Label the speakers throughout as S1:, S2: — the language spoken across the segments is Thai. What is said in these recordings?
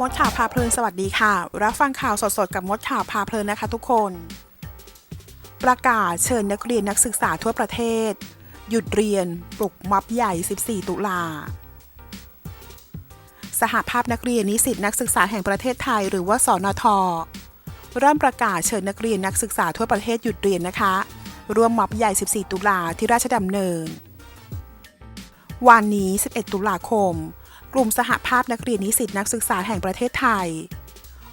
S1: มดข่าวพาเพลินสวัสดีค่ะ รับฟังข่าวสดๆ กับมดข่าวพาเพลินนะคะทุกคน ประกาศเชิญนักเรียนนักศึกษาทั่วประเทศ หยุดเรียนปลุกม็อบใหญ่ 14 ตุลาสหภาพนักเรียนนิสิตนักศึกษาแห่งประเทศไทย หรือว่าสอนทเริ่มประกาศเชิญนักเรียนนักศึกษาทั่วประเทศหยุดเรียนนะคะ ร่วมม็อบใหญ่ 14 ตุลาที่ราชดำเนิน วันนี้ 11 ตุลาคม กลุ่มสหภาพนักเรียนนิสิตนักศึกษาแห่งประเทศไทย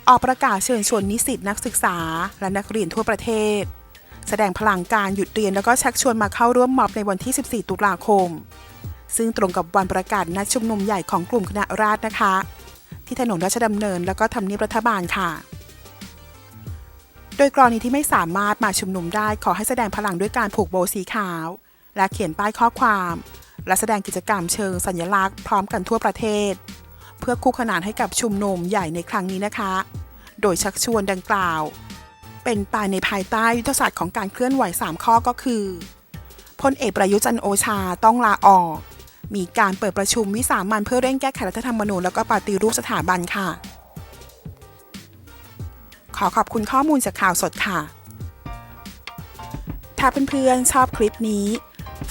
S1: ออกประกาศเชิญชวนนิสิตนักศึกษา และนักเรียนทั่วประเทศ แสดงพลังการหยุดเรียนแล้วก็ชักชวนมาเข้าร่วมม็อบในวันที่ 14 ตุลาคม ซึ่งตรงกับวันประกาศนัดชุมนุมใหญ่ของกลุ่มคณะราษฎรนะคะ ที่ถนนราชดำเนินแล้วก็ทำเนียบรัฐบาลค่ะ โดยกรณีที่ไม่สามารถมาชุมนุมได้ขอให้แสดงพลังด้วยการผูกโบสีขาว และเขียนป้ายข้อความ และแสดงกิจกรรมเชิงสัญลักษณ์พร้อมกันทั่วประเทศ เพื่อคู่ขนานให้กับชุมนุมใหญ่ในครั้งนี้นะคะ โดยชักชวนดังกล่าว เป็นไปในภายใต้ยุทธศาสตร์ของการเคลื่อนไหว 3 ข้อก็คือพลเอกประยุทธ์จันโอชาต้องลาออก มีการเปิดประชุมวิสามันเพื่อเร่งแก้ไขรัฐธรรมนูญแล้วก็ปฏิรูปสถาบันค่ะ ขอขอบคุณข้อมูลจากข่าวสดค่ะ ถ้าเพื่อนๆชอบคลิปนี้